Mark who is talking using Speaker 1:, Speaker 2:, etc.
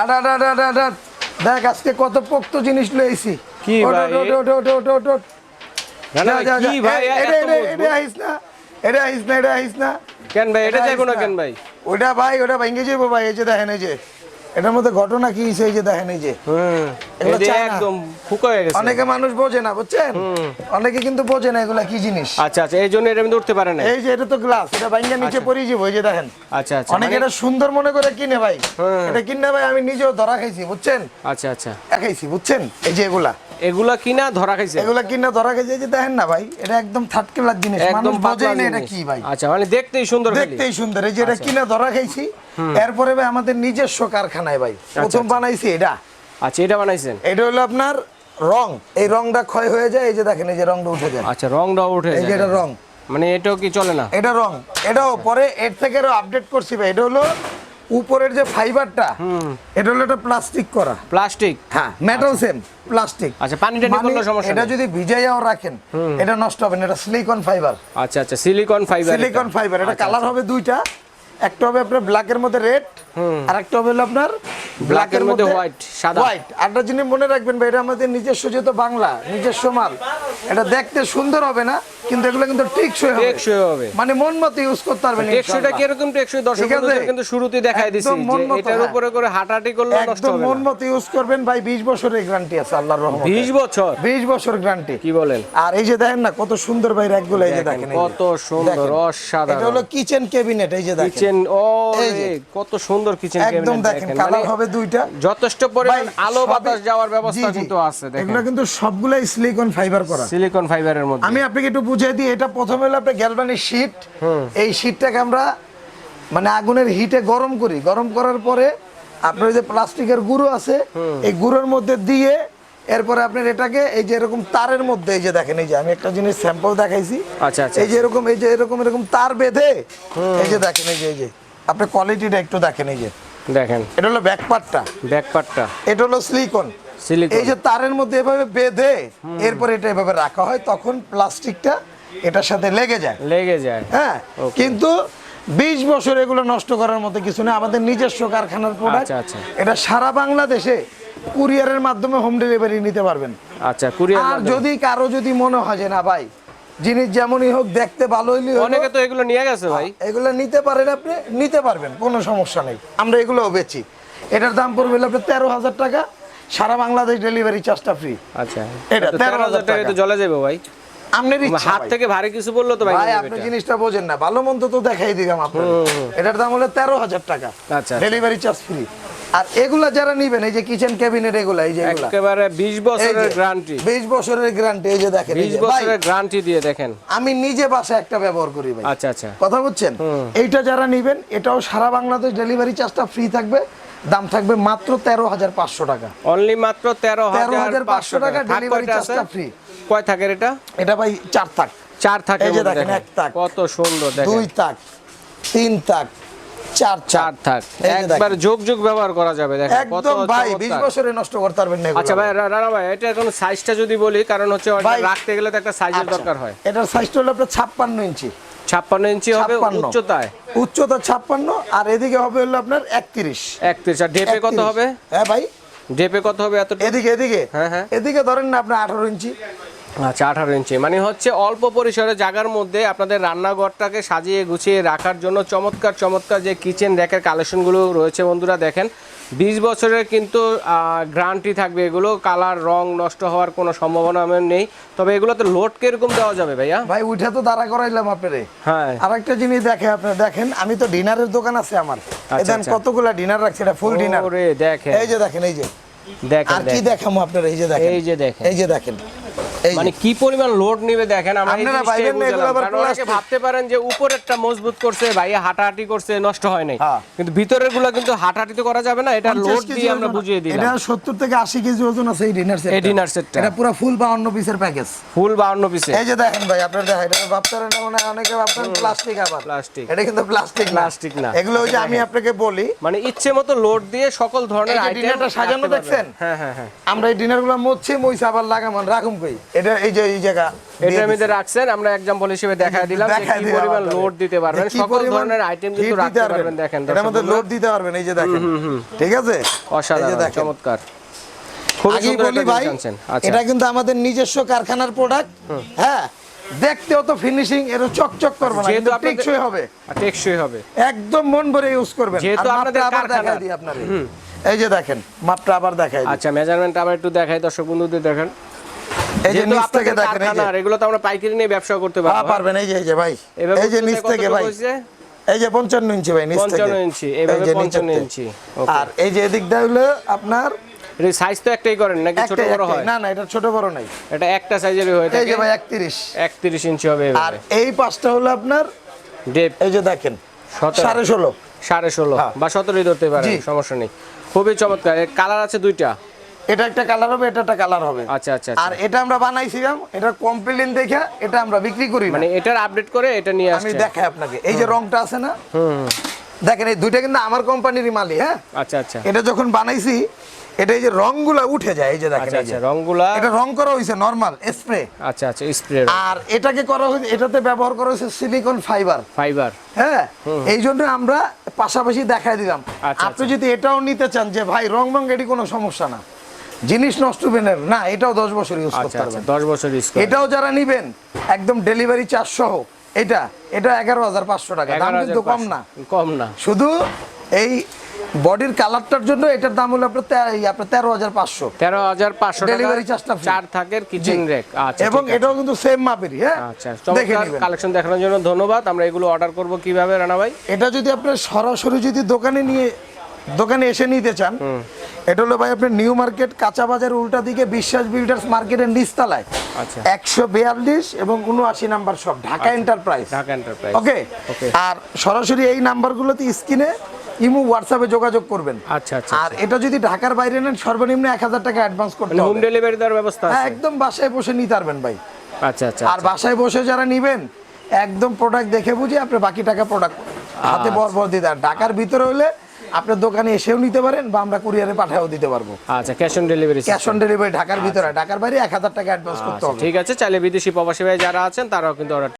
Speaker 1: আট আট আট আট আট আট। দেখ আজকে কত পোক্ত জিনিস লইছি।
Speaker 2: কি ভাই?
Speaker 1: যা, যা,
Speaker 2: কি ভাই?
Speaker 1: এটা, এটা, আইস না। এটা আইস না এটা আইস না।
Speaker 2: কেন ভাই? এটা যাইবো না কেন ভাই?
Speaker 1: ওটা ভাই ওটা ভেঙে যাব ভাই এই যে দেখেন এই যে। এটার মধ্যে ঘটনা কি এই যে দেখেন এই যে।
Speaker 2: হুম
Speaker 1: এগুলো
Speaker 2: এই যে
Speaker 1: চায় না।
Speaker 2: একদম ফুকা হয়ে গেছে।
Speaker 1: অনেকে মানুষ বোঝে না বুঝছেন? অনেকে কিন্তু বোঝে না এগুলা কি জিনিস।
Speaker 2: আচ্ছা আচ্ছা এই জন্য এটা আমি উঠতে পারে না
Speaker 1: এই যে এটা তো গ্লাস এটা ভাঙ্গা নিচে পড়ে যাব এই যে দেখেন।
Speaker 2: আচ্ছা আচ্ছা
Speaker 1: অনেকে
Speaker 2: মানে-
Speaker 1: এটা সুন্দর মনে করে কিনে ভাই। এটা কিনে ভাই আমি নিজেও ধরা খাইছি বুঝছেন?
Speaker 2: আচ্ছা আচ্ছা।
Speaker 1: খাইছি বুঝছেন? এই যে এগুলা।
Speaker 2: এগুলা কিনা ধরা খাইছে।
Speaker 1: এগুলা কিনে ধরা খাইছি যে দেখেন না ভাই এটা একদম থার্ড ক্লাস জিনিস। মানুষ
Speaker 2: একদম
Speaker 1: বোঝেই না এটা কি ভাই।
Speaker 2: আচ্ছা মানে দেখতেই সুন্দর
Speaker 1: দেখতেই সুন্দর এই যে এটা কিনা ধরা খাইছি। এরপরে ভাই আমাদের নিজস্ব কারখানায় ভাই। প্রথম বানাইছি এটা।
Speaker 2: আচ্ছা এটা বানাইছেন?
Speaker 1: এটা হলো আপনার রং। এই রংটা ক্ষয় হয়ে যায় এই যে দেখেন এই যে রংটা উঠে যায়।
Speaker 2: আচ্ছা রংটাও উঠে
Speaker 1: এই যে
Speaker 2: যায়।
Speaker 1: এটা রং।
Speaker 2: মানে এটাও কি চলে না?
Speaker 1: এটা রং। এটাও পরে এর থেকে আরও আপডেট করছি ভাই। এটা হলো উপরের যে ফাইবারটা এটা হলো একটা প্লাস্টিক করা।
Speaker 2: প্লাস্টিক
Speaker 1: হ্যাঁ মেটাল সেম প্লাস্টিক
Speaker 2: আচ্ছা, পানি টানি করলেও সমস্যা
Speaker 1: এটা। যদি ভিজাইয়াও রাখেন এটা নষ্ট হবে না। এটা সিলিকন ফাইবার
Speaker 2: আচ্ছা আচ্ছা সিলিকন ফাইবার
Speaker 1: সিলিকন ফাইবার এটা কালার হবে দুইটা। একটা হবে আপনার ব্ল্যাকের মধ্যে রেড আর একটা হবে আপনার
Speaker 2: ব্ল্যাকের মধ্যে white, সাদা।
Speaker 1: হোয়াইট আরেকটা জিনিস মনে রাখবেন ভাই এটা আমাদের নিজস্ব যেহেতু বাংলা নিজস্ব মাল এটা দেখতে সুন্দর হবে না কিন্তু এগুলো কিন্তু টেকসই হবে
Speaker 2: টেকসই হবে।
Speaker 1: মানে মন মতো ইউজ করতে পারবেন
Speaker 2: টেকসইটা
Speaker 1: ইনশাআল্লাহ।
Speaker 2: কীরকম টেকসই দর্শক
Speaker 1: ঠিক আছে?
Speaker 2: বন্ধুদের কিন্তু শুরুতেই দেখাই দিছি যে এটার
Speaker 1: হ্যাঁ।
Speaker 2: উপরে করে হাঁটাহাঁটি করলে নষ্ট হবে
Speaker 1: মন মতো ইউজ করবেন ভাই 20 বছরের গ্যারান্টি আছে আল্লাহর রহমতে
Speaker 2: 20 বছর
Speaker 1: 20 বছর গ্যারান্টি
Speaker 2: কি বলেন
Speaker 1: আর এই যে দেখেন না কত সুন্দর ভাই র্যাকগুলো এই যে
Speaker 2: দেখেন। কত সুন্দর। অসাধারণ।
Speaker 1: এটা হলো কিচেন ক্যাবিনেট এই যে দেখেন
Speaker 2: কিচেন ও রে, কত সুন্দর কিচেন
Speaker 1: একদম দেখেন কালার হবে দুইটা
Speaker 2: যথেষ্ট পরিমাণ
Speaker 1: ভাই,
Speaker 2: আলো বাতাস যাওয়ার ব্যবস্থা। কিন্তু আছে দেখেন।
Speaker 1: এগুলো কিন্তু সবগুলাই সিলিকন ফাইবার করা।
Speaker 2: সিলিকন ফাইবারের মধ্যে।
Speaker 1: আমি আপনাকে একটু বুঝিয়ে দিই এটা প্রথমে হলো আপনার গ্যালভানিক শীট এই শীটটাকে আমরা মানে আগুনের হিটে গরম করি। গরম করার পরে আপনার যে প্লাস্টিকের গুঁড়ো আছে এই গুঁড়োর মধ্যে দিয়ে এরপরে আপনার এটাকে এই যে এরকম তারের মধ্যে এই যে দেখেন এই যে আমি একটা জিনিস স্যাম্পল দেখাইছি।
Speaker 2: আচ্ছা আচ্ছা।
Speaker 1: এই যে এরকম এই যে এরকম এরকম তার বেঁধে এই যে দেখেন এই যে এই যে। আপনি কোয়ালিটিটা একটু দেখেন এই যে।
Speaker 2: দেখেন।
Speaker 1: এটা হলো ব্যাক পার্টটা
Speaker 2: ব্যাক পার্টটা
Speaker 1: এটা হলো সিলিকন
Speaker 2: সিলিকন
Speaker 1: এই যে তারের মধ্যে এভাবে বেঁধে এরপর এটা এভাবে রাখা হয় তখন প্লাস্টিকটা এটার সাথে লেগে যায়।
Speaker 2: লেগে যায়।
Speaker 1: হ্যাঁ কিন্তু বিশ বছর এগুলো নষ্ট করার মতো কিছু না আমাদের নিজস্ব কারখানার প্রোডাক্ট
Speaker 2: আচ্ছা, আচ্ছা।
Speaker 1: এটা সারা বাংলাদেশে কুরিয়ারের মাধ্যমে হোম ডেলিভারি নিতে পারবেন।
Speaker 2: আচ্ছা কুরিয়ার
Speaker 1: আর যদি কারও যদি মনে হয় যে না ভাই জিনিস যেমনই হোক দেখতে ভালো হইলে
Speaker 2: অনেকে তো এগুলো নিয়ে গেছে ভাই।
Speaker 1: এগুলো নিতে পারেন আপনি নিতে পারবেন কোনো সমস্যা নেই। আমরা এগুলোও বেচি। এটার দাম পড়বে আপনার তেরো হাজার টাকা সারা বাংলাদেশ ডেলিভারি চার্জটা ফ্রি
Speaker 2: আচ্ছা।
Speaker 1: এটা,
Speaker 2: তো
Speaker 1: 13,000
Speaker 2: 13,000 টাকা তো জলে যাবে ভাই।
Speaker 1: আপনার
Speaker 2: হাত থেকে ভারী কিছু বলল তো ভাই
Speaker 1: ভাই আপনি জিনিসটা বোঝেন না ভালো মন্দ তো দেখাই দিলাম আপনার এটার দাম হলো তেরো হাজার টাকা।
Speaker 2: আচ্ছা।
Speaker 1: ডেলিভারি চার্জ ফ্রি আর এগুলা যারা নিবেন এই যে কিচেন ক্যাবিনেট এগুলা এই যে এগুলা।
Speaker 2: একেবারে 20 বছরের গ্যারান্টি
Speaker 1: বিশ বছরের গ্যারান্টি এই যে দেখেন
Speaker 2: 20 বছরের গ্যারান্টি দিয়ে দেখেন।
Speaker 1: আমি নিজে বাসায় একটা ব্যবহার করি ভাই।
Speaker 2: আচ্ছা আচ্ছা।
Speaker 1: কথা বুঝছেন? এইটা যারা নিবেন এটাও সারা বাংলাদেশ ডেলিভারি চার্জটা ফ্রি থাকবে দাম থাকবে মাত্র তেরো হাজার পাঁচশো টাকা।
Speaker 2: অনলি মাত্র 13500
Speaker 1: 13,500 টাকা
Speaker 2: থাক আছে?
Speaker 1: charge-টা free।
Speaker 2: কয় থাকের এটা?
Speaker 1: এটা ভাই চার থাক।
Speaker 2: চার থাকে
Speaker 1: এই যে দেখেন, এক তাক।
Speaker 2: কত সুন্দর দেখেন।
Speaker 1: দুই তাক তিন তাক চার
Speaker 2: চার থাক। একবার যোগ যোগ ব্যবহার করা যাবে দেখেন
Speaker 1: একদম ভাই বিশ
Speaker 2: চমৎকার।
Speaker 1: বছরে নষ্ট করতে পারবেন না
Speaker 2: আচ্ছা ভাই রানা ভাই এটা কোন সাইজটা যদি বলি কারণ হচ্ছে রাখতে গেলে তো একটা সাইজের
Speaker 1: আচ্ছা,
Speaker 2: দরকার হয়।
Speaker 1: এটার সাইজটা হলো আপনার ছাপ্পান্ন ইঞ্চি।
Speaker 2: 56 ইঞ্চি হবে
Speaker 1: 56
Speaker 2: উচ্চতায়।
Speaker 1: উচ্চতা ছাপ্পান্ন আর এদিকে হবে হলো আপনার একত্রিশ।
Speaker 2: 31 আর ডেপে কত হবে?
Speaker 1: হ্যাঁ ভাই।
Speaker 2: ডেপে কত হবে এত
Speaker 1: এদিকে এদিকে।
Speaker 2: হ্যাঁ, হ্যাঁ।
Speaker 1: এদিকে ধরেন না আপনার আঠারো ইঞ্চি।
Speaker 2: আচ্ছা আঠারো ইঞ্চি। মানে হচ্ছে অল্প পরিসরে জায়গার মধ্যে আপনাদের রান্নাঘরটাকে সাজিয়ে গুছিয়ে রাখার জন্য চমৎকার চমৎকার যে কিচেন র্যাকের কালেকশনগুলো রয়েছে বন্ধুরা দেখেন। বিশ বছরের কিন্তু গ্যারান্টি থাকবে এগুলো। কালার রং নষ্ট হওয়ার কোনো সম্ভাবনা আমার নেই। তবে এগুলোতে লোড কীরকম দেওয়া যাবে ভাইয়া?
Speaker 1: ভাই উঠে তো দাঁড়া করাইলাম আপনারে।
Speaker 2: হ্যাঁ।
Speaker 1: আরেকটা জিনিস দেখে আপনি দেখেন আমি তো ডিনারের দোকান আছে আমার। এই দেন
Speaker 2: আচ্ছা।
Speaker 1: কতগুলা ডিনার রাখছি এটা ফুল ডিনার
Speaker 2: দেখেন।
Speaker 1: এই যে দেখেন এই যে।
Speaker 2: দেখেন
Speaker 1: আর কি
Speaker 2: দেখেন।
Speaker 1: দেখামো আপনার এই যে দেখেন।
Speaker 2: এই যে দেখেন।
Speaker 1: এই যে দেখেন।
Speaker 2: মানে কি পরিমাণ লোড নিবে দেখেন আমরা। ভাবতে পারেন যে উপরেরটা মজবুত করছে ভাইয়া হাঁটাহাঁটি করছে নষ্ট হয় নাই।
Speaker 1: হ্যাঁ।
Speaker 2: কিন্তু ভিতরেরগুলো কিন্তু হাঁটাহাঁটি তো করা যাবে না এটা লোড দিয়ে আমরা বুঝিয়ে দিলাম।
Speaker 1: এটা 70 থেকে 80 কেজি ওজন আছে এই ডিনার সেট
Speaker 2: এই dinner set টা।
Speaker 1: এটা পুরো ফুল 52 পিসের প্যাকেজ
Speaker 2: ফুল পিসে
Speaker 1: এই যে দেখেন ভাই আপনারা দেখেন এটা মনে অনেকে ভাবতেন প্লাস্টিক আবার।
Speaker 2: Plastic।
Speaker 1: এটা কিন্তু প্লাস্টিক
Speaker 2: Plastic না।
Speaker 1: এগুলো ওই যে আমি আপনাকে বলি।
Speaker 2: মানে ইচ্ছে মতো লোড দিয়ে সকল ধরনের
Speaker 1: এই যে
Speaker 2: আইটেম
Speaker 1: ডিনারটা সাজানো দেখছেন?
Speaker 2: হ্যাঁ হ্যাঁ হ্যাঁ।
Speaker 1: আমরা এই ডিনারগুলো মরছি মইছে আবার লাগামান রাখুম কই? এটা এই যে এই জায়গা দিয়ে
Speaker 2: এটার মধ্যে রাখছেন আমরা হিসেবে দেখা দিলাম যে কি পরিমাণ লোড দিতে পারবেন সকল ধরনের আইটেম কিন্তু রাখতে পারবেন। দেখেন
Speaker 1: এটার মধ্যে লোড দিতে পারবেন এই যে দেখেন। ঠিক আছে?
Speaker 2: অসাধারণ চমৎকার। খুব
Speaker 1: আগেই
Speaker 2: সুন্দর
Speaker 1: বলি ভাই
Speaker 2: আচ্ছা।
Speaker 1: এটা কিন্তু আমাদের নিজস্ব কারখানার প্রোডাক্ট হ্যাঁ দেখতেও তো ফিনিশিং এর চকচক করবে না
Speaker 2: যেহেতু
Speaker 1: টেকসই হবে।
Speaker 2: টেকসই হবে।
Speaker 1: একদম মন ভরে ইউজ করবেন।
Speaker 2: যেহেতু আপনাদের কারখানা।
Speaker 1: দিই আপনারে এই যে দেখেন মাপটা আবার দেখাই
Speaker 2: আচ্ছা মেজারমেন্ট আবার একটু দেখাই দর্শক বন্ধুদের দেখেন।
Speaker 1: এই যে নিচ থেকে দেখেন এই যে
Speaker 2: এগুলো তো আমরা পাইকারি নিয়ে ব্যবসা করতে পারব।
Speaker 1: পারবেন এই যে এই যে ভাই এই যে নিচ থেকে ভাই এই যে পঞ্চান্ন ইঞ্চি ভাই নিচ থেকে।
Speaker 2: 55 ইঞ্চি, এভাবে
Speaker 1: এই যে নিচের
Speaker 2: 55 ইঞ্চি,
Speaker 1: আর এই যে এদিকটা হলো আপনার
Speaker 2: সাইজ তো একটাই করেন নাকি ছোট বড় হয়?
Speaker 1: না না এটা ছোট বড় নাই।
Speaker 2: এটা একটা সাইজেরই হয়ে
Speaker 1: এই যে ভাই একত্রিশ।
Speaker 2: 31 ইঞ্চি হবে
Speaker 1: আর এই পাঁচটা হলো আপনার
Speaker 2: ডেপ
Speaker 1: এই যে দেখেন
Speaker 2: সতেরো।
Speaker 1: সাড়ে ষোলো।
Speaker 2: সাড়ে ষোলো
Speaker 1: হ্যাঁ।
Speaker 2: বা সতেরোই ধরতে পারেন সমস্যা নেই। খুবই চমৎকার কালার আছে দুইটা।
Speaker 1: এটা একটা কালার হবে এটা একটা কালার হবে।
Speaker 2: আচ্ছা আচ্ছা
Speaker 1: আর এটা আমরা বানাইছিলাম এটা কমপ্লেন দেখে এটা আমরা বিক্রি করি
Speaker 2: মানে এটার আপডেট করে এটা নিয়ে
Speaker 1: আমি
Speaker 2: আসছে।
Speaker 1: দেখাই আপনাকে এই যে রংটা আছে না? দেখেন এই দুইটা কিন্তু আমার কোম্পানিরই মালি হ্যাঁ?
Speaker 2: আচ্ছা আচ্ছা।
Speaker 1: এটা যখন বানাইছি এটা এই যে রংগুলা উঠে যায় এই যে দেখেন
Speaker 2: আচ্ছা। আচ্ছা রংগুলা
Speaker 1: এটা রং করা হয়েছে নরমাল স্প্রে
Speaker 2: আচ্ছা আচ্ছা স্প্রে
Speaker 1: আর এটাকে করা হয়েছে এটাতে ব্যবহার করা হয়েছে সিলিকন ফাইবার
Speaker 2: ফাইবার
Speaker 1: হ্যাঁ? এই জন্য আমরা পাশাপাশি দেখাই দিলাম।
Speaker 2: আচ্ছা,
Speaker 1: আপনি যদি এটাও নিতে চান যে ভাই রং বং এটি কোনো সমস্যা না। জিনিস নষ্ট হবে না না এটাও দশ বছর ইউজ
Speaker 2: আচ্ছা
Speaker 1: করতে
Speaker 2: আচ্ছা
Speaker 1: পারবেন।
Speaker 2: দশ বছর ইউজ
Speaker 1: এটাও যারা নিবেন একদম ডেলিভারি চার্জ সহ এটা এটা এগারো হাজার পাঁচশো টাকা দাম কিন্তু কম না।
Speaker 2: কম না।
Speaker 1: শুধু এই বডির কালারটার জন্য এটার দাম হলো আপনার আপনার তেরো হাজার পাঁচশো।
Speaker 2: তেরো হাজার পাঁচশো
Speaker 1: ডেলিভারি চার্জটা।
Speaker 2: চার থাকের কিচেন রেক আচ্ছা
Speaker 1: এবং এটাও কিন্তু সেম মাপেরই হ্যাঁ?
Speaker 2: আচ্ছা চমৎকার কালেকশন দেখানোর জন্য ধন্যবাদ। আমরা এগুলো অর্ডার করব কীভাবে রানা ভাই?
Speaker 1: এটা যদি আপনার সরাসরি যদি দোকানে নিয়ে দোকানে এসে নিতে চান এটা হলো ভাই আপনার নিউ মার্কেট কাঁচা বাজার উল্টা দিকে বিশ্বাস বিল্ডার্স মার্কেটের নিচতলায়।
Speaker 2: আচ্ছা।
Speaker 1: একশো বিয়াল্লিশ এবং উনআশি নাম্বার সব Dhaka enterprise
Speaker 2: Dhaka enterprise
Speaker 1: okay? আর সরাসরি এই নাম্বারগুলোতে স্ক্রিনে ইমু হোয়াটসঅ্যাপে যোগাযোগ করবেন।
Speaker 2: আচ্ছা আচ্ছা
Speaker 1: আর এটা যদি ঢাকার বাইরে নেন সর্বনিম্ন এক হাজার টাকা অ্যাডভান্স করতে
Speaker 2: মানে হোম ডেলিভারি দেওয়ার ব্যবস্থা
Speaker 1: হ্যাঁ
Speaker 2: আছে?
Speaker 1: একদম বাসায় বসে নিতে পারবেন ভাই।
Speaker 2: আচ্ছা আচ্ছা
Speaker 1: আর বাসায় বসে যারা নিবেন একদম প্রোডাক্ট দেখে বুঝে আপনি বাকি টাকা প্রোডাক্ট হাতে বর বর দিতে আর ঢাকার ভিতরে হলে আপনার দোকানে এসেও নিতে পারেন বা আমরা কুরিয়ারে পাঠাও দিতে পারব।
Speaker 2: আচ্ছা cash on delivery
Speaker 1: cash on delivery ঢাকার ভিতরে ঢাকার বাইরে এক হাজার টাকা অ্যাডভান্স করতে হবে।
Speaker 2: ঠিক আছে চাইলে বিদেশি প্রবাসী ভাই যারা আছেন তারাও কিন্তু অর্ডার